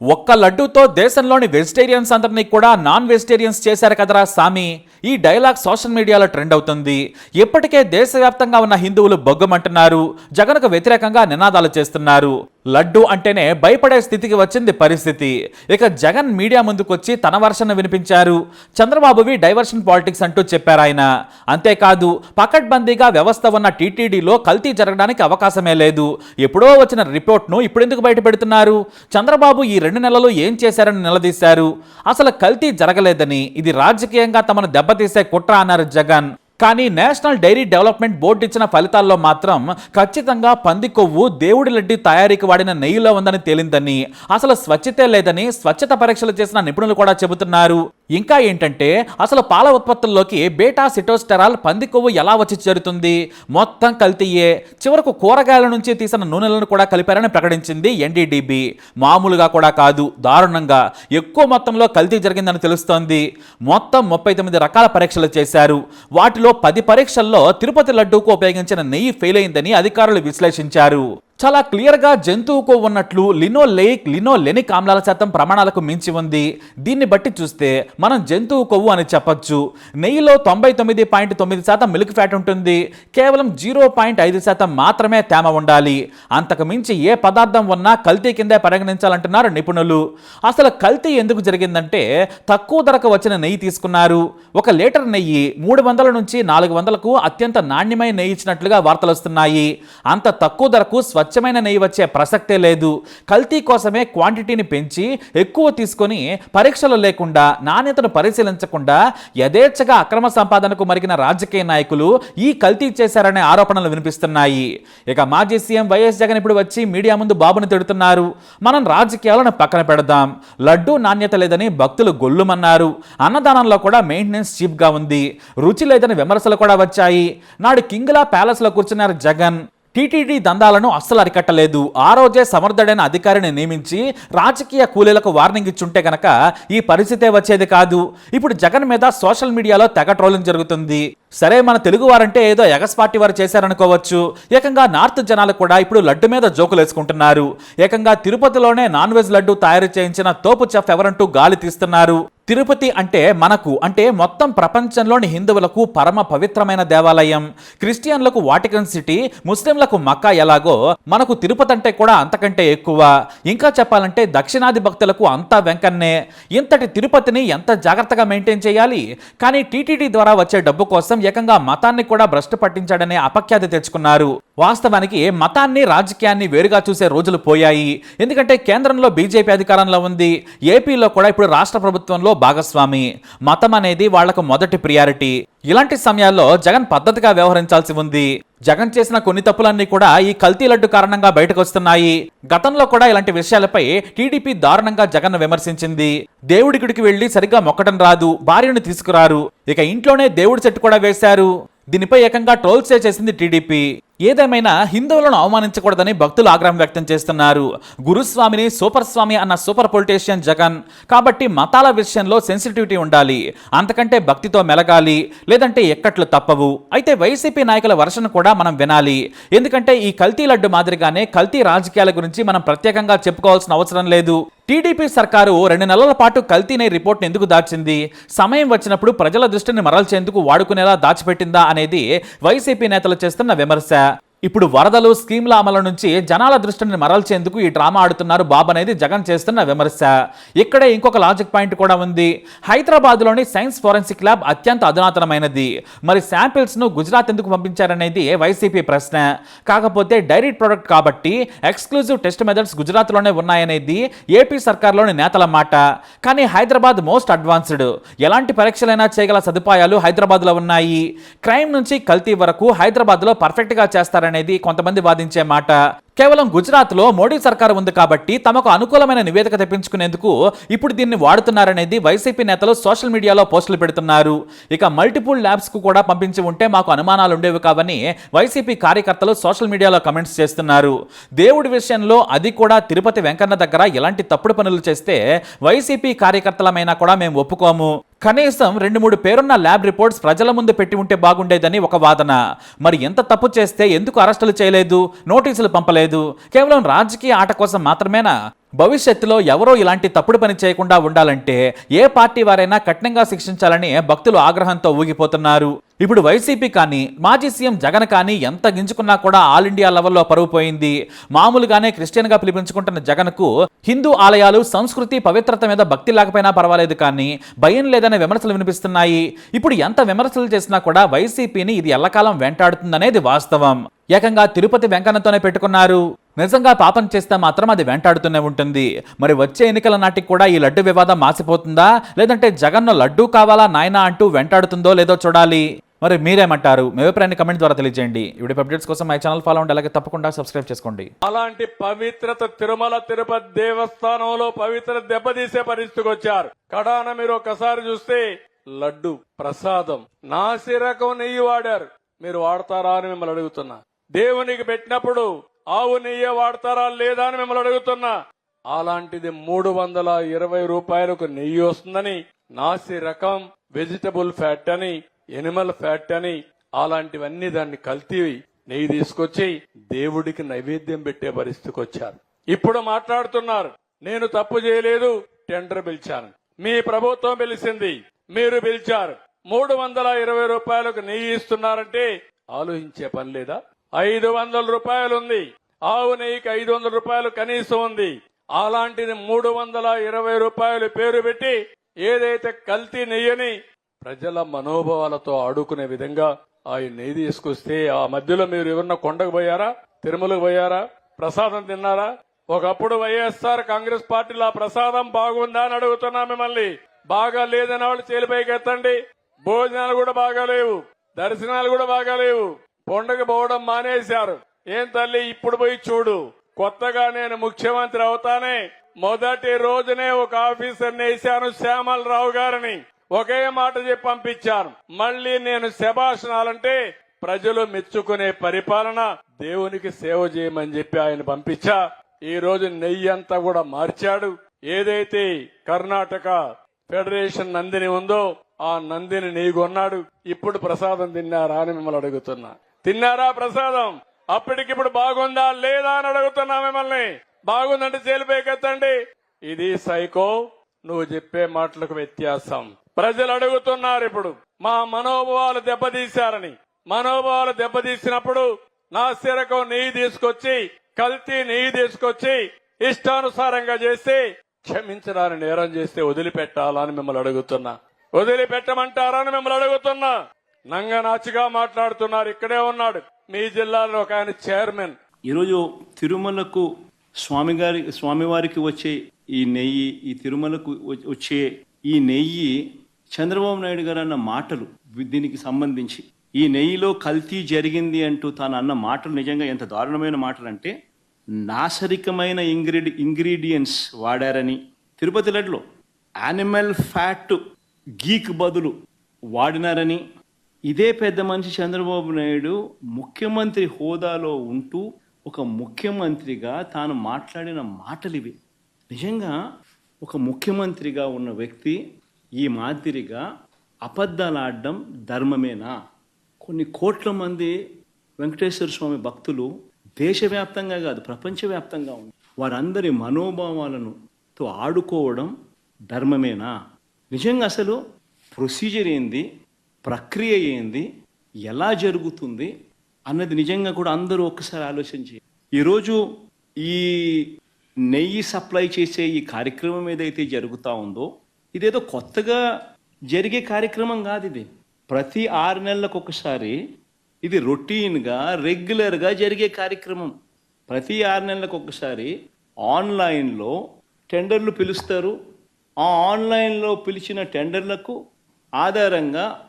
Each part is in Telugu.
ఒక్క లడ్డూతో దేశంలోని వెజిటేరియన్స్ అందరినీ కూడా నాన్ వెజిటేరియన్స్ చేశారు కదరా సామి. ఈ డైలాగ్ సోషల్ మీడియాలో ట్రెండ్ అవుతుంది. ఇప్పటికే దేశవ్యాప్తంగా ఉన్న హిందువులు బొగ్గమంటున్నారు. జగన్కు వ్యతిరేకంగా నినాదాలు చేస్తున్నారు. లడ్డు అంటేనే భయపడే స్థితికి వచ్చింది పరిస్థితి. ఇక జగన్ మీడియా ముందుకొచ్చి తన వర్షన్ వినిపించారు. చంద్రబాబువి డైవర్షన్ పాలిటిక్స్ అంటూ చెప్పారు ఆయన. అంతేకాదు పకడ్బందీగా వ్యవస్థ ఉన్న టీటీడీలో కల్తీ జరగడానికి అవకాశమే లేదు. ఎప్పుడో వచ్చిన రిపోర్ట్ను ఇప్పుడెందుకు బయటపెడుతున్నారు? చంద్రబాబు ఈ రెండు నెలలు ఏం చేశారని నిలదీశారు? అసలు కల్తీ జరగలేదని ఇది రాజకీయంగా తమను దెబ్బతీసే కుట్ర అన్నారు జగన్. కానీ నేషనల్ డైరీ డెవలప్మెంట్ బోర్డు ఇచ్చిన ఫలితాల్లో మాత్రం ఖచ్చితంగా పంది కొవ్వు దేవుడి లడ్డి తయారీకి వాడిన నెయ్యిలో ఉందని తేలిందని అసలు స్వచ్ఛతే లేదని స్వచ్ఛత పరీక్షలు చేసిన నిపుణులు కూడా చెబుతున్నారు. ఇంకా ఏంటంటే అసలు పాల ఉత్పత్తుల్లోకి బేటా సిటోస్టెరాల్ పంది కొవ్వు ఎలా వచ్చి చేరుతుంది? మొత్తం కల్తీయే. చివరకు కూరగాయల నుంచి తీసిన నూనెలను కూడా కలిపారని ప్రకటించింది ఎన్డీడీబీ. మామూలుగా కూడా కాదు దారుణంగా. ఎక్కువ మొత్తంలో కల్తీ జరిగిందని తెలుస్తోంది. మొత్తం ముప్పై తొమ్మిది రకాల పరీక్షలు చేశారు. వాటిలో పది పరీక్షల్లో తిరుపతి లడ్డూకు ఉపయోగించిన నెయ్యి ఫెయిల్ అయిందని అధికారులు విశ్లేషించారు. చాలా క్లియర్గా జంతువుకు ఉన్నట్లు లినోలేయిక్ లినోలెనిక్ ఆమ్లాల శాతం ప్రమాణాలకు మించి ఉంది. దీన్ని బట్టి చూస్తే మనం జంతువు కొవ్వు అని చెప్పొచ్చు. నెయ్యిలో తొంభై తొమ్మిది పాయింట్ తొమ్మిది శాతం మిల్క్ ఫ్యాట్ ఉంటుంది. కేవలం జీరో పాయింట్ ఐదు శాతం మాత్రమే తేమ ఉండాలి. అంతకు మించి ఏ పదార్థం ఉన్నా కల్తీ కిందే పరిగణించాలంటున్నారు నిపుణులు. అసలు కల్తీ ఎందుకు జరిగిందంటే తక్కువ ధరకు వచ్చిన నెయ్యి తీసుకున్నారు. ఒక లీటర్ నెయ్యి మూడు వందల నుంచి నాలుగు వందలకు అత్యంత నాణ్యమైన నెయ్యి ఇచ్చినట్లుగా వార్తలు వస్తున్నాయి. అంత తక్కువ ధరకు స్వచ్ఛమైన నెయ్యి వచ్చే ప్రసక్తే లేదు. కల్తీ కోసమే క్వాంటిటీని పెంచి ఎక్కువ తీసుకొని పరీక్షలు లేకుండా నాణ్యతను పరిశీలించకుండా యథేచ్ఛగా అక్రమ సంపాదనకు మరిగిన రాజకీయ నాయకులు ఈ కల్తీ చేశారనే ఆరోపణలు వినిపిస్తున్నాయి. ఇక మాజీ సీఎం వైఎస్ జగన్ ఇప్పుడు వచ్చి మీడియా ముందు బాబును తిడుతున్నారు. మనం రాజకీయాలను పక్కన పెడదాం. లడ్డూ నాణ్యత లేదని భక్తులు గొల్లుమన్నారు. అన్నదానంలో కూడా మెయింటెనెన్స్ చీప్గా ఉంది. రుచి లేదని విమర్శలు కూడా వచ్చాయి. నాడు కింగ్లా ప్యాలెస్లో కూర్చున్నారు జగన్. టీటీడీ దందాలను అస్సలు అరికట్టలేదు. ఆ రోజే సమర్థుడైన అధికారిని నియమించి రాజకీయ కూలీలకు వార్నింగ్ ఇచ్చుంటే గనక ఈ పరిస్థితే వచ్చేది కాదు. ఇప్పుడు జగన్ మీద సోషల్ మీడియాలో తెగ ట్రోలింగ్ జరుగుతుంది. సరే మన తెలుగు వారంటే ఏదో ఎగస్ పార్టీ వారు చేశారనుకోవచ్చు. ఏకంగా నార్త్ జనాలు కూడా ఇప్పుడు లడ్డు మీద జోకులు వేసుకుంటున్నారు. ఏకంగా తిరుపతిలోనే నాన్ వెజ్ లడ్డు తయారు చేయించిన తోపు చెఫ్ ఎవరంటూ గాలి తీస్తున్నారు. తిరుపతి అంటే మనకు అంటే మొత్తం ప్రపంచంలోని హిందువులకు పరమ పవిత్రమైన దేవాలయం. క్రిస్టియన్లకు వాటికన్ సిటీ ముస్లింలకు మక్కా ఎలాగో మనకు తిరుపతి అంటే కూడా అంతకంటే ఎక్కువ. ఇంకా చెప్పాలంటే దక్షిణాది భక్తులకు అంతా వెంకన్నే. ఇంతటి తిరుపతిని ఎంత జాగ్రత్తగా మెయింటైన్ చేయాలి? కానీ టీటీడీ ద్వారా వచ్చే డబ్బు కోసం ఏకంగా మతాన్ని కూడా భ్రష్టు పట్టించాడనే అపఖ్యాతి తెచ్చుకున్నారు. వాస్తవానికి మతాన్ని రాజకీయాన్ని వేరుగా చూసే రోజులు పోయాయి. ఎందుకంటే కేంద్రంలో బీజేపీ అధికారంలో ఉంది. ఏపీలో కూడా ఇప్పుడు రాష్ట్ర ప్రభుత్వంలో భాగస్వామి. మతం అనేది వాళ్ళకు మొదటి ప్రియారిటీ ఇలాంటి సమయాల్లో జగన్ పద్ధతిగా వ్యవహరించాల్సి ఉంది. జగన్ చేసిన కొన్ని తప్పులన్నీ కూడా ఈ కల్తీ లడ్డు కారణంగా బయటకు వస్తున్నాయి గతంలో కూడా ఇలాంటి విషయాలపై టీడీపీ దారుణంగా జగన్ విమర్శించింది. దేవుడి గుడికి వెళ్ళి సరిగ్గా మొక్కటం రాదు. భార్యను తీసుకురారు. ఇక ఇంట్లోనే దేవుడి చెట్టు కూడా వేశారు. దీనిపై ఏకంగా ట్రోల్సే చేసింది టీడీపీ. ఏదేమైనా హిందువులను అవమానించకూడదని భక్తులు ఆగ్రహం వ్యక్తం చేస్తున్నారు. గురుస్వామిని సూపర్ స్వామి అన్న సూపర్ పొలిటీషియన్ జగన్. కాబట్టి మతాల విషయంలో సెన్సిటివిటీ ఉండాలి. అంతకంటే భక్తితో మెలగాలి. లేదంటే ఎక్కట్లు తప్పవు. అయితే వైసీపీ నాయకుల వర్షను కూడా మనం వినాలి. ఎందుకంటే ఈ కల్తీ లడ్డు మాదిరిగానే కల్తీ రాజకీయాల గురించి మనం ప్రత్యేకంగా చెప్పుకోవాల్సిన అవసరం లేదు. టీడీపీ సర్కారు రెండు నెలల పాటు కల్తీనే రిపోర్ట్ ఎందుకు దాచింది? సమయం వచ్చినప్పుడు ప్రజల దృష్టిని మరల్చేందుకు వాడుకునేలా దాచిపెట్టిందా అనేది వైసీపీ నేతలు చేస్తున్న విమర్శ. ఇప్పుడు వరదలు స్కీమ్ల అమలు నుంచి జనాల దృష్టిని మరల్చేందుకు ఈ డ్రామా ఆడుతున్నారు బాబు అనేది జగన్ చేస్తున్న విమర్శ. ఇక్కడే ఇంకొక లాజిక్ పాయింట్ కూడా ఉంది. హైదరాబాద్లోని సైన్స్ ఫోరెన్సిక్ ల్యాబ్ అత్యంత అధునాతనమైనది. మరి శాంపిల్స్ను గుజరాత్ ఎందుకు పంపించారనేది వైసీపీ ప్రశ్న. కాకపోతే డైరీ ప్రొడక్ట్ కాబట్టి ఎక్స్క్లూజివ్ టెస్ట్ మెథడ్స్ గుజరాత్లోనే ఉన్నాయనేది ఏపీ సర్కార్లోని నేతల మాట. కానీ హైదరాబాద్ మోస్ట్ అడ్వాన్స్డ్. ఎలాంటి పరీక్షలైనా చేయగల సదుపాయాలు హైదరాబాద్లో ఉన్నాయి. క్రైమ్ నుంచి కల్తీ వరకు హైదరాబాద్లో పర్ఫెక్ట్గా చేస్తారు అనేది కొంతమంది వాదించే మాట. కేవలం గుజరాత్లో మోడీ సర్కారు ఉంది కాబట్టి తమకు అనుకూలమైన నివేదిక తెప్పించుకునేందుకు ఇప్పుడు దీన్ని వాడుతున్నారనేది వైసీపీ నేతలు సోషల్ మీడియాలో పోస్టులు పెడుతున్నారు. ఇక మల్టిపుల్ ల్యాబ్స్కు కూడా పంపించి ఉంటే మాకు అనుమానాలు ఉండేవి కావని వైసీపీ కార్యకర్తలు సోషల్ మీడియాలో కమెంట్స్ చేస్తున్నారు. దేవుడి విషయంలో అది కూడా తిరుపతి వెంకన్న దగ్గర ఎలాంటి తప్పుడు పనులు చేస్తే వైసీపీ కార్యకర్తలమైనా కూడా మేము ఒప్పుకోము. కనీసం రెండు మూడు పేరున్న ల్యాబ్ రిపోర్ట్స్ ప్రజల ముందు పెట్టి ఉంటే బాగుండేదని ఒక వాదన. మరి ఎంత తప్పు చేస్తే ఎందుకు అరెస్టులు చేయలేదు? నోటీసులు పంపలేదు. కేవలం రాజకీయ ఆట కోసం మాత్రమేనా? భవిష్యత్తులో ఎవరో ఇలాంటి తప్పుడు పని చేయకుండా ఉండాలంటే ఏ పార్టీ వారైనా కఠినంగా శిక్షించాలని భక్తులు ఆగ్రహంతో ఊగిపోతున్నారు. ఇప్పుడు వైసీపీ కానీ మాజీ సీఎం జగన్ కానీ ఎంత గింజుకున్నా కూడా ఆల్ ఇండియా లెవెల్లో పరువు పోయింది. మామూలుగానే క్రిస్టియన్గా పిలిపించుకుంటున్న జగన్కు హిందూ ఆలయాలు సంస్కృతి పవిత్రత మీద భక్తి లేకపోయినా పర్వాలేదు కానీ భయం లేదనే విమర్శలు వినిపిస్తున్నాయి. ఇప్పుడు ఎంత విమర్శలు చేసినా కూడా వైసీపీని ఇది ఎల్లకాలం వెంటాడుతుందనేది వాస్తవం. ఏకంగా తిరుపతి వెంకన్నతోనే పెట్టుకున్నారు. నిజంగా పాపం చేస్తే మాత్రం అది వెంటాడుతూనే ఉంటుంది. మరి వచ్చే ఎన్నికల నాటికి కూడా ఈ లడ్డు వివాదం మాసిపోతుందా లేదంటే జగన్ను లడ్డూ కావాలా నాయనా అంటూ వెంటాడుతుందో లేదో చూడాలి. మరి మీరేమంటారు? మీ అభిప్రాయాన్ని కమెంట్ ద్వారా తెలియజేయండి. ఇప్పుడు అప్డేట్స్ కోసం మై ఛానల్ ఫాలో అవ్వండి. అలాగే తప్పకుండా సబ్స్క్రైబ్ చేసుకోండి. అలాంటి పవిత్రత తిరుమల తిరుపతి దేవస్థానంలో పవిత్ర దెబ్బతీసే పరిస్థితికి వచ్చారు. కడాన మీరు ఒకసారి చూస్తే లడ్డు ప్రసాదం నాసి రకం నెయ్యి వాడారు. మీరు వాడతారా అని మిమ్మల్ని అడుగుతున్నా. దేవునికి పెట్టినప్పుడు ఆవు నెయ్యి వాడతారా లేదా అని మిమ్మల్ని అడుగుతున్నా. అలాంటిది మూడు వందల ఇరవై రూపాయలకు నెయ్యి వస్తుందని నాసి రకం వెజిటబుల్ ఫ్యాట్ అని ఎనిమల్ ఫ్యాట్ అని అలాంటివన్నీ దాన్ని కల్తీ నెయ్యి తీసుకొచ్చి దేవుడికి నైవేద్యం పెట్టే పరిస్థితికి వచ్చారు. ఇప్పుడు మాట్లాడుతున్నారు నేను తప్పు చేయలేదు టెండర్ పిలిచాను. మీ ప్రభుత్వం పిలిచింది మీరు పిలిచారు. మూడు వందల ఇరవై రూపాయలకు నెయ్యి ఇస్తున్నారంటే ఆలోచించే పని లేదా? ఐదు వందల రూపాయలు ఉంది ఆవు నెయ్యికి ఐదు వందల రూపాయలు కనీసం ఉంది. అలాంటిది మూడు వందల ఇరవై రూపాయలు పేరు పెట్టి ఏదైతే కల్తీ నెయ్యని ప్రజల మనోభావాలతో ఆడుకునే విధంగా ఆ నెయ్యి తీసుకొస్తే ఆ మధ్యలో మీరు ఎవరన్నా కొండకు పోయారా? తిరుమలకు పోయారా? ప్రసాదం తిన్నారా? ఒకప్పుడు వైఎస్ఆర్ కాంగ్రెస్ పార్టీలో ఆ ప్రసాదం బాగుందా అని అడుగుతున్నా మిమ్మల్ని. బాగా లేదని వాళ్ళు చేలిపైకి ఎత్తండి భోజనాలు కూడా బాగా లేవు. దర్శనాలు కూడా బాగా లేవు. పోవడం మానేశారు. ఏం తల్లి ఇప్పుడు పోయి చూడు. కొత్తగా నేను ముఖ్యమంత్రి అవుతానే. మొదటి రోజునే ఒక ఆఫీసర్ వేశాను శ్యామలరావు గారిని. ఒకే మాట చెప్పి పంపించాను. మళ్ళీ నేను శభాషణాలంటే ప్రజలు మెచ్చుకునే పరిపాలన దేవునికి సేవ చేయమని చెప్పి ఆయన పంపించా. ఈ రోజు నెయ్యి అంతా కూడా మార్చాడు. ఏదైతే కర్ణాటక ఫెడరేషన్ నందిని ఉందో ఆ నందిని నెయ్యి కొన్నాడు. ఇప్పుడు ప్రసాదం తిన్నారా అని మిమ్మల్ని అడుగుతున్నా. తిన్నారా ప్రసాదం? అప్పటికిప్పుడు బాగుందా లేదా అని అడుగుతున్నా మిమ్మల్ని. బాగుందంటే చేలిపైకెత్తండి ఇది సైకో నువ్వు చెప్పే మాటలకు వ్యత్యాసం. ప్రజలు అడుగుతున్నారు ఇప్పుడు మా మనోభావాలు దెబ్బతీశారని. మనోభావాలు దెబ్బతీసినప్పుడు నా సిరకు నెయ్యి తీసుకొచ్చి కల్తీ నెయ్యి తీసుకొచ్చి ఇష్టానుసారంగా చేసి క్షమించరాని నేరం చేస్తే వదిలిపెట్టాలని మిమ్మల్ని అడుగుతున్నా. వదిలిపెట్టమంటారని అని మిమ్మల్ని అడుగుతున్నా. నంగనాచిగా మాట్లాడుతున్నారు. ఇక్కడే ఉన్నాడు. మీ జిల్లాలో ఒక ఆయన చైర్మన్. ఈరోజు తిరుమలకు స్వామి గారి స్వామివారికి వచ్చే ఈ నెయ్యి ఈ తిరుమలకు వచ్చే ఈ నెయ్యి చంద్రబాబు నాయుడు గారు అన్న మాటలు దీనికి సంబంధించి. ఈ నెయ్యిలో కల్తీ జరిగింది అంటూ తాను అన్న మాటలు నిజంగా ఎంత దారుణమైన మాటలు అంటే నాసరికమైన ఇంగ్రీడి ఇంగ్రీడియంట్స్ వాడారని తిరుపతి లడ్లో యానిమల్ ఫ్యాట్ గీక్ బదులు వాడినారని ఇదే పెద్ద మనిషి చంద్రబాబు నాయుడు ముఖ్యమంత్రి హోదాలో ఉంటూ ఒక ముఖ్యమంత్రిగా తాను మాట్లాడిన మాటలు ఇవి నిజంగా ఒక ముఖ్యమంత్రిగా ఉన్న వ్యక్తి ఈ మాదిరిగా అబద్ధాలు ఆడడం ధర్మమేనా? కొన్ని కోట్ల మంది వెంకటేశ్వర స్వామి భక్తులు దేశవ్యాప్తంగా కాదు ప్రపంచవ్యాప్తంగా ఉంది వారందరి మనోభావాలను తో ఆడుకోవడం ధర్మమేనా? నిజంగా అసలు ప్రొసీజర్ ఏంది? ప్రక్రియ ఏంది? ఎలా జరుగుతుంది? అన్నది నిజంగా కూడా అందరూ ఒక్కసారి ఆలోచించి ఈరోజు ఈ నెయ్యి సప్లై చేసే ఈ కార్యక్రమం ఏదైతే జరుగుతూ ఉందో ఇదేదో కొత్తగా జరిగే కార్యక్రమం కాదు ఇది. ప్రతి ఆరు నెలలకు ఒకసారి ఇది రొటీన్గా రెగ్యులర్గా జరిగే కార్యక్రమం. ప్రతి ఆరు నెలలకు ఒకసారి ఆన్లైన్లో టెండర్లు పిలుస్తారు. ఆ ఆన్లైన్లో పిలిచిన టెండర్లకు ఆధారంగా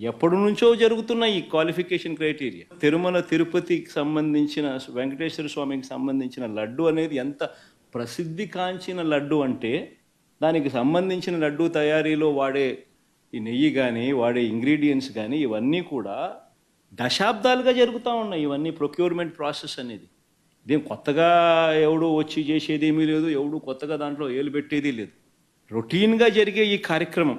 ఎప్పటి నుంచో జరుగుతున్న ఈ క్వాలిఫికేషన్ క్రైటీరియా తిరుమల తిరుపతికి సంబంధించిన వెంకటేశ్వర స్వామికి సంబంధించిన లడ్డు అనేది ఎంత ప్రసిద్ధి కాంచిన లడ్డు అంటే దానికి సంబంధించిన లడ్డు తయారీలో వాడే ఈ నెయ్యి కానీ వాడే ఇంగ్రీడియంట్స్ కానీ ఇవన్నీ కూడా దశాబ్దాలుగా జరుగుతూ ఉన్నాయి. ఇవన్నీ ప్రొక్యూర్మెంట్ ప్రాసెస్ అనేది. ఇదేం కొత్తగా ఎవడు వచ్చి చేసేది ఏమీ లేదు ఎవడు కొత్తగా దాంట్లో ఏలు పెట్టేది లేదు. రొటీన్గా జరిగే ఈ కార్యక్రమం.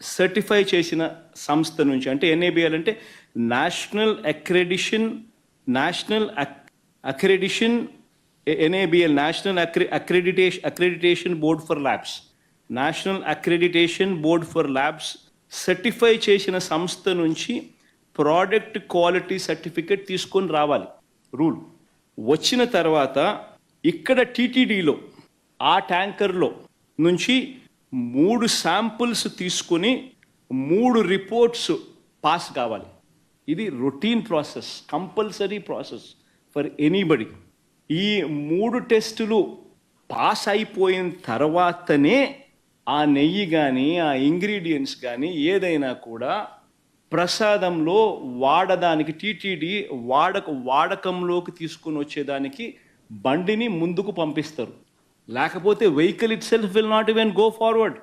సర్టిఫై చేసిన సంస్థ నుంచి అంటే ఎన్ఏబిఎల్ అంటే national accreditation national accreditation NABL national accreditation accreditation board for labs national accreditation board for labs certify చేసిన సంస్థ నుంచి ప్రోడక్ట్ క్వాలిటీ సర్టిఫికేట్ తీసుకొని రావాలి. రూల్ వచ్చిన తర్వాత ఇక్కడ టీటీడీలో ఆ ట్యాంకర్లో నుంచి మూడు శాంపుల్స్ తీసుకొని మూడు రిపోర్ట్స్ పాస్ కావాలి. ఇది routine process compulsory process for anybody. ఈ మూడు టెస్టులు పాస్ అయిపోయిన తర్వాతనే ఆ నెయ్యి కానీ ఆ ఇంగ్రీడియంట్స్ కానీ ఏదైనా కూడా ప్రసాదంలో వాడడానికి టీటీడీ వాడక వాడకంలోకి తీసుకుని వచ్చేదానికి బండిని ముందుకు పంపిస్తారు. లేకపోతే vehicle itself will not even go forward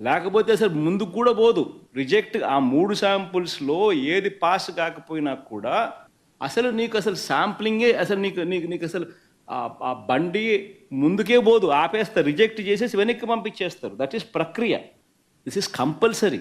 లేకపోతే అసలు ముందుకు కూడా పోదు. రిజెక్ట్ ఆ మూడు శాంపుల్స్లో ఏది పాస్ కాకపోయినా కూడా అసలు నీకు అసలు శాంప్లింగే అసలు నీకు నీకు నీకు అసలు ఆ- బండి ముందుకే పోదు. ఆపేస్తారు రిజెక్ట్ చేసేసి వెనక్కి పంపించేస్తారు. దట్ ఈస్ ప్రక్రియ. This is compulsory